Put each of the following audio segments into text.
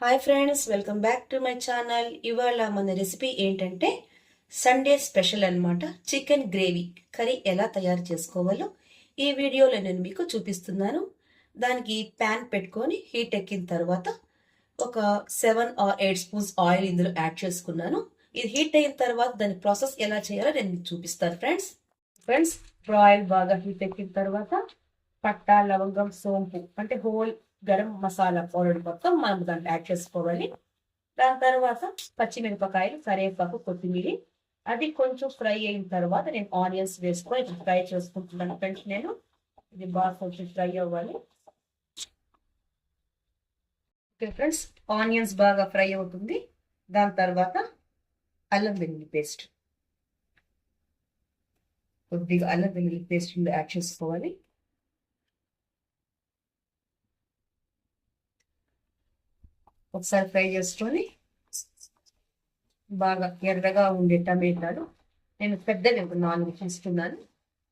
Hi friends welcome back to my channel. ఇవాళ మన recipe ఏంటంటే సండే స్పెషల్ అన్నమాట చికెన్ గ్రేవీ. కర్రీ ఎలా తయారు చేసుకోవాలో ఈ వీడియోలో నేను మీకు చూపిస్తున్నాను. దానికి ప్యాన్ పెట్టుకొని హీట్ ఎక్కిన తర్వాత ఒక seven or eight spoons oil ఇందులో యాడ్ చేసుకున్నాను. ఇది హీట్ అయిన తర్వాత దాని ప్రాసెస్ ఎలా చేయాలో నేను మీకు చూపిస్తాను ఫ్రెండ్స్. ఫ్రెండ్స్ ఆయిల్ బాగా హీట్ ఎక్కిన తర్వాత పట్టా లవంగం సోంపు అంటే హోల్ గరం మసాలా పౌడర్ మొత్తం మనం దాంట్లో యాడ్ చేసుకోవాలి. దాని తర్వాత పచ్చిమిరపకాయలు కరివేపాకు కొత్తిమీర. అది కొంచెం ఫ్రై అయిన తర్వాత నేను ఆనియన్స్ వేసుకొని ఫ్రై చేసుకుంటున్నాను ఫ్రెండ్స్ నేను. ఇది బాగా కొంచెం ఫ్రై అవ్వాలి. ఓకే ఫ్రెండ్స్ ఆనియన్స్ బాగా ఫ్రై అవుతుంది. దాని తర్వాత అల్లం వెల్లుల్లి పేస్ట్. కొద్దిగా అల్లం వెల్లుల్లి పేస్ట్ యాడ్ చేసుకోవాలి. ఒకసారి ఫ్రై చేసుకొని బాగా ఎర్రగా ఉండే టమాటాలు. నేను పెద్దగా ఒక నాలుగు తీసుకున్నాను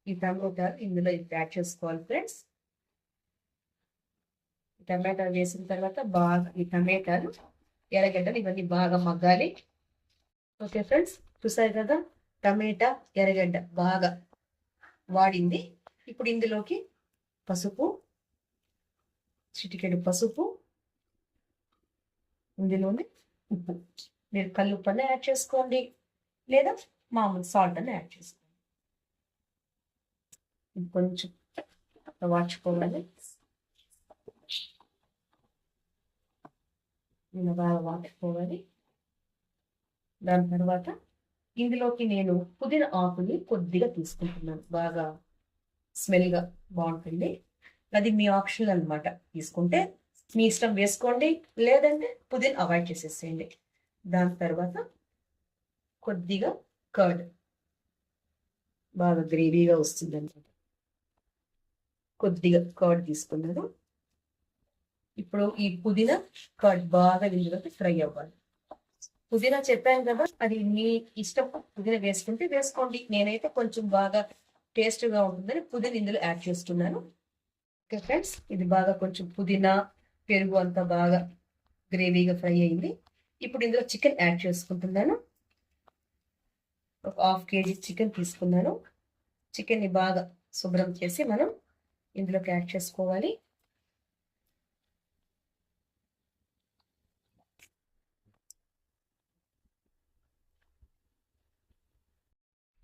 ఈ టమాటాలు ఇందులో యాడ్ చేసుకోవాలి ఫ్రెండ్స్. టమాటా వేసిన తర్వాత బాగా ఈ టమాటాలు ఎర్రగడ్డలు ఇవన్నీ బాగా మగ్గాలి. ఓకే ఫ్రెండ్స్ చూసారు కదా? టమాటా ఎర్రగడ్డ బాగా వాడింది. ఇప్పుడు ఇందులోకి పసుపు చిటికెడు పసుపు ఇందులోనే ఉప్పు. మీరు కళ్ళు ఉప్పు యాడ్ చేసుకోండి. లేదా మామూలు సాల్ట్ అని యాడ్ చేసుకోండి కొంచెం వాచుకోవాలి నేను బాగా వాచుకోవాలి దాని తర్వాత ఇందులోకి నేను పుదీనా ఆకుని కొద్దిగా తీసుకుంటున్నాను. బాగా స్మెల్గా బాగుంటుంది. అది మీ ఆప్షన్ అనమాట తీసుకుంటే మీ ఇష్టం వేసుకోండి లేదంటే పుదీనా అవాయిడ్ చేసేసేయండి. దాని తర్వాత కొద్దిగా కర్డ్. బాగా గ్రేవీగా వస్తుంది అనమాట కొద్దిగా కర్డ్ తీసుకున్నాను. ఇప్పుడు ఈ పుదీనా కర్డ్ బాగా ఇందులోకి ఫ్రై అవ్వాలి. పుదీనా చెప్పాను కదా అది మీ ఇష్టం. పుదీనా వేసుకుంటే వేసుకోండి. నేనైతే కొంచెం బాగా టేస్ట్గా ఉంటుందని పుదీనా ఇందులో యాడ్ చేస్తున్నాను. ఓకే ఫ్రెండ్స్ ఇది బాగా కొంచెం పుదీనా పెరుగు అంతా బాగా గ్రేవీగా ఫ్రై అయింది. ఇప్పుడు ఇందులో చికెన్ యాడ్ చేసుకుంటున్నాను. ఒక హాఫ్ కేజీ చికెన్ తీసుకున్నాను. చికెన్ని బాగా శుభ్రం చేసి మనం ఇందులోకి యాడ్ చేసుకోవాలి.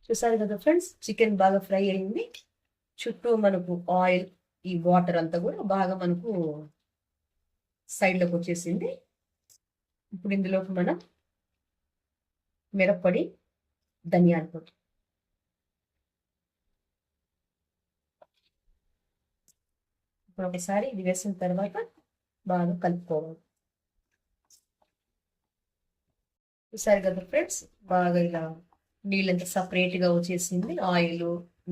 చూసారు కదా ఫ్రెండ్స్ చికెన్ బాగా ఫ్రై అయింది. చుట్టూ మనకు ఆయిల్ ఈ వాటర్ అంతా కూడా బాగా మనకు సైడ్లోకి వచ్చేసింది. ఇప్పుడు ఇందులోకి మనం మిరప్పొడి ధనియాల పొడి. ఇప్పుడు ఒకసారి ఇది వేసిన తర్వాత బాగా కలుపుకోవాలి. చూసారు కదా ఫ్రెండ్స్ బాగా ఇలా నీళ్ళు అంతా సపరేట్గా వచ్చేసింది. ఆయిల్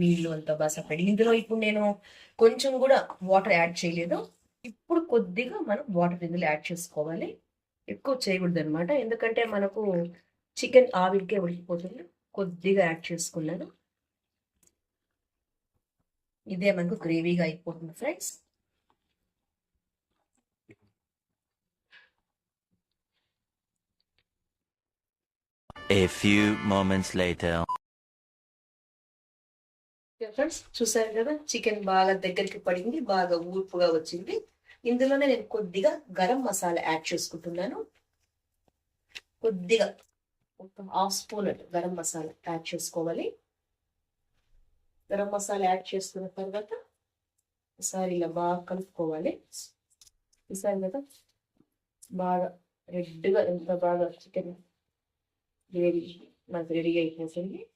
నీళ్ళు అంతా బాగా సపరేట్. ఇందులో ఇప్పుడు నేను కొంచెం కూడా వాటర్ యాడ్ చేయలేదు. ఇప్పుడు కొద్దిగా మనం వాటర్ ఇందులో యాడ్ చేసుకోవాలి. ఎక్కువ చేయకూడదు అనమాట ఎందుకంటే మనకు చికెన్ ఆవిరికే ఉడికిపోతుంది. కొద్దిగా యాడ్ చేసుకున్నాను. ఇదే మనకు గ్రేవీగా అయిపోతుంది friends. A few moments later. Friends చూసారు కదా? చికెన్ బాగా దగ్గరికి పడింది. బాగా ఊర్పుగా వచ్చింది. ఇందులోనే నేను కొద్దిగా గరం మసాలా యాడ్ చేసుకుంటున్నాను. కొద్దిగా ఒక half spoon garam masala add చేసుకోవాలి. గరం మసాలా యాడ్ చేసుకున్న తర్వాత ఒకసారి ఇలా బాగా కలుపుకోవాలి. చూసారు కదా? బాగా రెడ్గా ఎంత బాగా చికెన్ గ్రేవీ మనకు రెడీ అయిపోతుంది.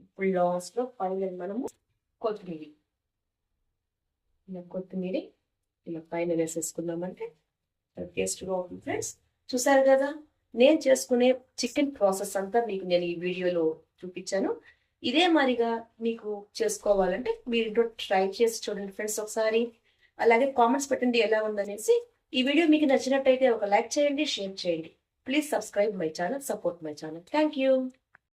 ఇప్పుడు లాస్ట్లో ఫైనల్ మనము కొత్తిమీర. ఇలా కొత్తిమీర ఇలా పైన వేసేసుకున్నామంటే టేస్ట్గా ఉంటుంది ఫ్రెండ్స్. చూసారు కదా? నేను చేసుకునే చికెన్ ప్రాసెస్ అంతా మీకు నేను ఈ వీడియోలో చూపించాను. ఇదే మరిగా మీకు చేసుకోవాలంటే మీరు ట్రై చేసి చూడండి ఫ్రెండ్స్ ఒకసారి. అలాగే కామెంట్స్ పెట్టండి ఎలా ఉందనేసి. ఈ వీడియో మీకు నచ్చినట్టయితే ఒక లైక్ చేయండి షేర్ చేయండి. Please subscribe my channel support my channel. Thank you.